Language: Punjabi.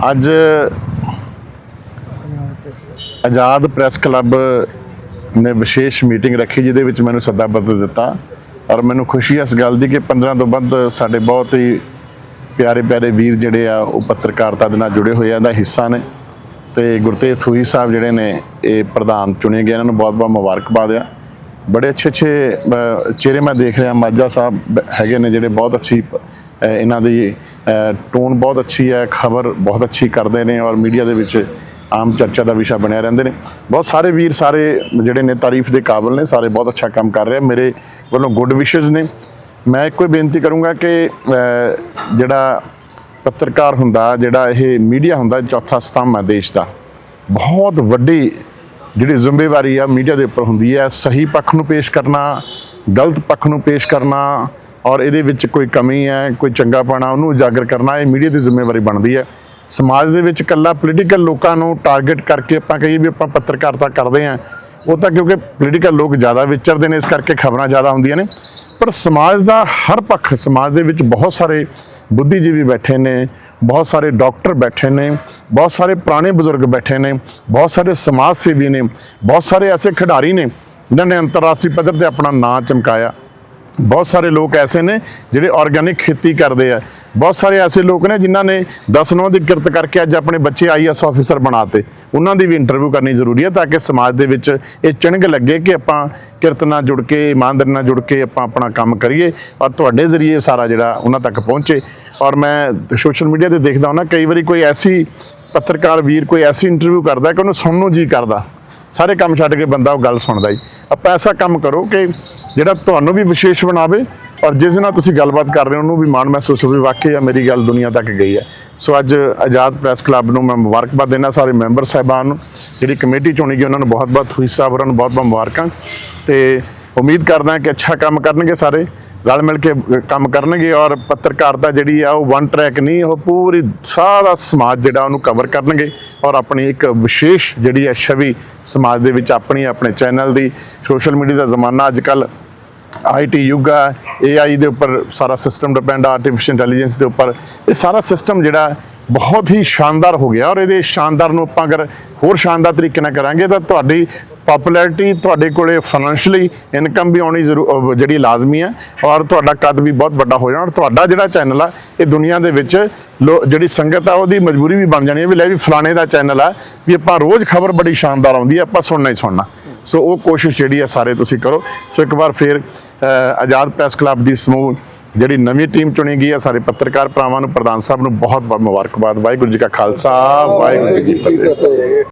ਅੱਜ ਆਜ਼ਾਦ ਪ੍ਰੈਸ ਕਲੱਬ ਨੇ ਵਿਸ਼ੇਸ਼ ਮੀਟਿੰਗ ਰੱਖੀ, ਜਿਹਦੇ ਵਿੱਚ ਮੈਨੂੰ ਸੱਦਾ ਪੱਤਰ ਦਿੱਤਾ ਔਰ ਮੈਨੂੰ ਖੁਸ਼ੀ ਹੈ ਇਸ ਗੱਲ ਦੀ ਕਿ 15 ਤੋਂ ਵੱਧ ਸਾਡੇ ਬਹੁਤ ਹੀ ਪਿਆਰੇ ਪਿਆਰੇ ਵੀਰ ਜਿਹੜੇ ਆ, ਉਹ ਪੱਤਰਕਾਰਤਾ ਦੇ ਨਾਲ ਜੁੜੇ ਹੋਏ ਆ, ਇਹਦਾ ਹਿੱਸਾ ਨੇ ਤੇ ਗੁਰਤੇਜ ਥੂਈ ਸਾਹਿਬ ਜਿਹੜੇ ਨੇ, ਇਹ ਪ੍ਰਧਾਨ ਚੁਣੇ ਗਏ ਇਹਨਾਂ ਨੂੰ ਬਹੁਤ ਬਹੁਤ ਮੁਬਾਰਕਬਾਦ ਆ। ਬੜੇ ਅੱਛੇ ਅੱਛੇ ਚਿਹਰੇ ਮੈਂ ਦੇਖ ਰਿਹਾ, ਮਾਝਾ ਸਾਹਿਬ ਹੈਗੇ ਨੇ ਜਿਹੜੇ ਬਹੁਤ ਅੱਛੀ ਇਹਨਾਂ ਦੀ ਟੋਨ ਬਹੁਤ ਅੱਛੀ ਹੈ, ਖਬਰ ਬਹੁਤ ਅੱਛੀ ਕਰਦੇ ਨੇ ਔਰ ਮੀਡੀਆ ਦੇ ਵਿੱਚ ਆਮ ਚਰਚਾ ਦਾ ਵਿਸ਼ਾ ਬਣਿਆ ਰਹਿੰਦੇ ਨੇ ਬਹੁਤ ਸਾਰੇ ਵੀਰ, ਸਾਰੇ ਜਿਹੜੇ ਨੇ ਤਾਰੀਫ ਦੇ ਕਾਬਿਲ ਨੇ, ਸਾਰੇ ਬਹੁਤ ਅੱਛਾ ਕੰਮ ਕਰ ਰਹੇ ਆ। ਮੇਰੇ ਵੱਲੋਂ ਗੁੱਡ ਵਿਸ਼ੇਸ ਨੇ ਮੈਂ ਇੱਕੋ ਹੀ ਬੇਨਤੀ ਕਰੂੰਗਾ ਕਿ ਜਿਹੜਾ ਪੱਤਰਕਾਰ ਹੁੰਦਾ, ਜਿਹੜਾ ਇਹ ਮੀਡੀਆ ਹੁੰਦਾ, ਚੌਥਾ ਸਤੰਭ ਹੈ ਦੇਸ਼ ਦਾ, ਬਹੁਤ ਵੱਡੀ ਜਿਹੜੀ ਜ਼ਿੰਮੇਵਾਰੀ ਆ ਮੀਡੀਆ ਦੇ ਉੱਪਰ ਹੁੰਦੀ ਹੈ, ਸਹੀ ਪੱਖ ਨੂੰ ਪੇਸ਼ ਕਰਨਾ, ਗਲਤ ਪੱਖ ਨੂੰ ਪੇਸ਼ ਕਰਨਾ ਔਰ ਇਹਦੇ ਵਿੱਚ ਕੋਈ ਕਮੀ ਹੈ, ਕੋਈ ਚੰਗਾ ਪਾਣਾ ਉਹਨੂੰ ਉਜਾਗਰ ਕਰਨਾ, ਇਹ ਮੀਡੀਆ ਦੀ ਜ਼ਿੰਮੇਵਾਰੀ ਬਣਦੀ ਹੈ। ਸਮਾਜ ਦੇ ਵਿੱਚ ਇਕੱਲਾ ਪੋਲੀਟੀਕਲ ਲੋਕਾਂ ਨੂੰ ਟਾਰਗੇਟ ਕਰਕੇ ਆਪਾਂ ਕਹੀਏ ਵੀ ਆਪਾਂ ਪੱਤਰਕਾਰਤਾ ਕਰਦੇ ਹਾਂ, ਉਹ ਤਾਂ ਕਿਉਂਕਿ ਪੋਲੀਟੀਕਲ ਲੋਕ ਜ਼ਿਆਦਾ ਵਿਚਰਦੇ ਨੇ, ਇਸ ਕਰਕੇ ਖਬਰਾਂ ਜ਼ਿਆਦਾ ਹੁੰਦੀਆਂ ਨੇ। ਪਰ ਸਮਾਜ ਦਾ ਹਰ ਪੱਖ, ਸਮਾਜ ਦੇ ਵਿੱਚ ਬਹੁਤ ਸਾਰੇ ਬੁੱਧੀਜੀਵੀ ਬੈਠੇ ਨੇ, ਬਹੁਤ ਸਾਰੇ ਡਾਕਟਰ ਬੈਠੇ ਨੇ, ਬਹੁਤ ਸਾਰੇ ਪੁਰਾਣੇ ਬਜ਼ੁਰਗ ਬੈਠੇ ਨੇ, ਬਹੁਤ ਸਾਰੇ ਸਮਾਜ ਸੇਵੀ ਨੇ, ਬਹੁਤ ਸਾਰੇ ਐਸੇ ਖਿਡਾਰੀ ਨੇ, ਜਿਨ੍ਹਾਂ ਨੇ ਅੰਤਰਰਾਸ਼ਟਰੀ ਪੱਧਰ ਤੇ ਆਪਣਾ ਨਾਂ ਚਮਕਾਇਆ। ਬਹੁਤ ਸਾਰੇ ਲੋਕ ਐਸੇ ਨੇ ਜਿਹੜੇ ਆਰਗੈਨਿਕ ਖੇਤੀ ਕਰਦੇ ਆ। ਬਹੁਤ ਸਾਰੇ ਐਸੇ ਲੋਕ ਨੇ ਜਿਨ੍ਹਾਂ ਨੇ 10 ਨੌ ਦੀ ਕਿਰਤ ਕਰਕੇ ਅੱਜ ਆਪਣੇ ਬੱਚੇ ਆਈਐਸ ਆਫੀਸਰ ਬਣਾਤੇ। ਉਹਨਾਂ ਦੀ ਵੀ ਇੰਟਰਵਿਊ ਕਰਨੀ ਜ਼ਰੂਰੀ ਹੈ ਤਾਂ ਕਿ ਸਮਾਜ ਦੇ ਵਿੱਚ ਇਹ ਚਿਣਗ ਲੱਗੇ ਕਿ ਆਪਾਂ ਕਿਰਤ ਨਾਲ ਜੁੜ ਕੇ, ਇਮਾਨਦਾਰੀ ਨਾਲ ਜੁੜ ਕੇ ਆਪਾਂ ਆਪਣਾ ਕੰਮ ਕਰੀਏ ਔਰ ਤੁਹਾਡੇ ਜ਼ਰੀਏ ਸਾਰਾ ਜਿਹੜਾ ਉਹਨਾਂ ਤੱਕ ਪਹੁੰਚੇ। ਔਰ ਮੈਂ ਸੋਸ਼ਲ ਮੀਡੀਆ ਤੇ ਦੇਖਦਾ ਹਾਂ ਕਈ ਵਾਰੀ ਕੋਈ ਐਸੀ ਪੱਤਰਕਾਰ ਵੀਰ ਕੋਈ ਐਸੀ ਇੰਟਰਵਿਊ ਕਰਦਾ ਕਿ ਉਹਨੂੰ ਸੁਣਨ ਨੂੰ ਜੀ ਕਰਦਾ। ਸਾਰੇ ਕੰਮ ਛੱਡ ਕੇ ਬੰਦਾ ਉਹ ਗੱਲ ਸੁਣਦਾ ਹੀ ਆਪਾਂ ਐਸਾ ਕੰਮ ਕਰੋ ਕਿ ਜਿਹੜਾ ਤੁਹਾਨੂੰ ਵੀ ਵਿਸ਼ੇਸ਼ ਬਣਾਵੇ ਔਰ ਜਿਸ ਨਾਲ ਤੁਸੀਂ ਗੱਲਬਾਤ ਕਰ ਰਹੇ ਹੋ, ਉਹਨੂੰ ਵੀ ਮਾਣ ਮਹਿਸੂਸ ਹੋਵੇ ਵਾਕਿਆ ਮੇਰੀ ਗੱਲ ਦੁਨੀਆ ਤੱਕ ਗਈ ਹੈ। ਸੋ ਅੱਜ ਆਜ਼ਾਦ ਪ੍ਰੈਸ ਕਲੱਬ ਨੂੰ ਮੈਂ ਮੁਬਾਰਕਬਾਦ ਦੇਣਾ ਸਾਰੇ ਮੈਂਬਰ ਸਾਹਿਬਾਨ ਨੂੰ, ਜਿਹੜੀ ਕਮੇਟੀ ਚੁਣੀ ਗਈ, ਉਹਨਾਂ ਨੂੰ ਬਹੁਤ-ਬਹੁਤ ਹੋਈ ਸਾਹਿਬ ਉਹਨਾਂ ਨੂੰ ਬਹੁਤ-ਬਹੁਤ ਮੁਬਾਰਕਾਂ। ਤੇ ਉਮੀਦ ਕਰਦਾ ਕਿ ਅੱਛਾ ਕੰਮ ਕਰਨਗੇ ਸਾਰੇ। ਰਲ ਮਿਲ ਕੇ ਕੰਮ ਕਰਨਗੇ ਔਰ ਪੱਤਰਕਾਰਤਾ ਜਿਹੜੀ ਆ ਉਹ ਵਨ ਟਰੈਕ ਨਹੀਂ ਉਹ ਪੂਰੀ ਸਾਰਾ ਸਮਾਜ ਜਿਹੜਾ ਉਹਨੂੰ ਕਵਰ ਕਰਨਗੇ ਔਰ ਆਪਣੀ ਇੱਕ ਵਿਸ਼ੇਸ਼ ਜਿਹੜੀ ਹੈ ਛਵੀ ਸਮਾਜ ਦੇ ਵਿੱਚ ਆਪਣੀ, ਆਪਣੇ ਚੈਨਲ ਦੀ ਸੋਸ਼ਲ ਮੀਡੀਆ ਦਾ ਜ਼ਮਾਨਾ ਅੱਜ ਕੱਲ ਆਈਟੀ ਯੁੱਗ ਆ ਏਆਈ ਦੇ ਉੱਪਰ ਸਾਰਾ ਸਿਸਟਮ ਡਿਪੈਂਡ ਆਰਟੀਫੀਸ਼ੀਅਲ ਇੰਟੈਲੀਜੈਂਸ ਦੇ ਉੱਪਰ, ਇਹ ਸਾਰਾ ਸਿਸਟਮ ਜਿਹੜਾ ਬਹੁਤ ਹੀ ਸ਼ਾਨਦਾਰ ਹੋ ਗਿਆ ਔਰ ਇਹਦੇ ਸ਼ਾਨਦਾਰ ਨੂੰ ਆਪਾਂ ਅਗਰ ਹੋਰ ਸ਼ਾਨਦਾਰ ਤਰੀਕੇ ਨਾਲ ਕਰਾਂਗੇ ਤਾਂ ਤੁਹਾਡੀ ਪਪੂਲੈਰਿਟੀ ਤੁਹਾਡੇ ਕੋਲੇ ਫਾਈਨੈਂਸ਼ਲੀ ਇਨਕਮ ਵੀ ਆਉਣੀ ਜ਼ਰੂ ਜਿਹੜੀ ਲਾਜ਼ਮੀ ਹੈ ਔਰ ਤੁਹਾਡਾ ਕੱਦ ਵੀ ਬਹੁਤ ਵੱਡਾ ਹੋ ਜਾਣਾ ਔਰ ਤੁਹਾਡਾ ਜਿਹੜਾ ਚੈਨਲ ਆ, ਇਹ ਦੁਨੀਆ ਦੇ ਵਿੱਚ ਲੋ- ਜਿਹੜੀ ਸੰਗਤ ਆ, ਉਹਦੀ ਮਜਬੂਰੀ ਵੀ ਬਣ ਜਾਣੀ ਹੈ ਵੀ ਲੈ ਵੀ ਫਲਾਣੇ ਦਾ ਚੈਨਲ ਆ, ਵੀ ਆਪਾਂ ਰੋਜ਼ ਖਬਰ ਬੜੀ ਸ਼ਾਨਦਾਰ ਆਉਂਦੀ ਹੈ, ਆਪਾਂ ਸੁਣਨਾ ਹੀ ਸੁਣਨਾ। ਸੋ ਉਹ ਕੋਸ਼ਿਸ਼ ਜਿਹੜੀ ਆ ਸਾਰੇ ਤੁਸੀਂ ਕਰੋ। ਸੋ ਇੱਕ ਵਾਰ ਫਿਰ ਆਜ਼ਾਦ ਪ੍ਰੈਸ ਕਲੱਬ ਦੀ ਸਮੂਹ ਜਿਹੜੀ ਨਵੀਂ ਟੀਮ ਚੁਣੀ ਗਈ ਹੈ, ਸਾਰੇ ਪੱਤਰਕਾਰ ਭਰਾਵਾਂ ਨੂੰ, ਪ੍ਰਧਾਨ ਸਾਹਿਬ ਨੂੰ ਬਹੁਤ ਬਹੁਤ ਮੁਬਾਰਕਬਾਦ। ਵਾਹਿਗੁਰੂ ਜੀ ਕਾ ਖਾਲਸਾ, ਵਾਹਿਗੁਰੂ ਜੀ ਕੀ ਫਤਿਹ।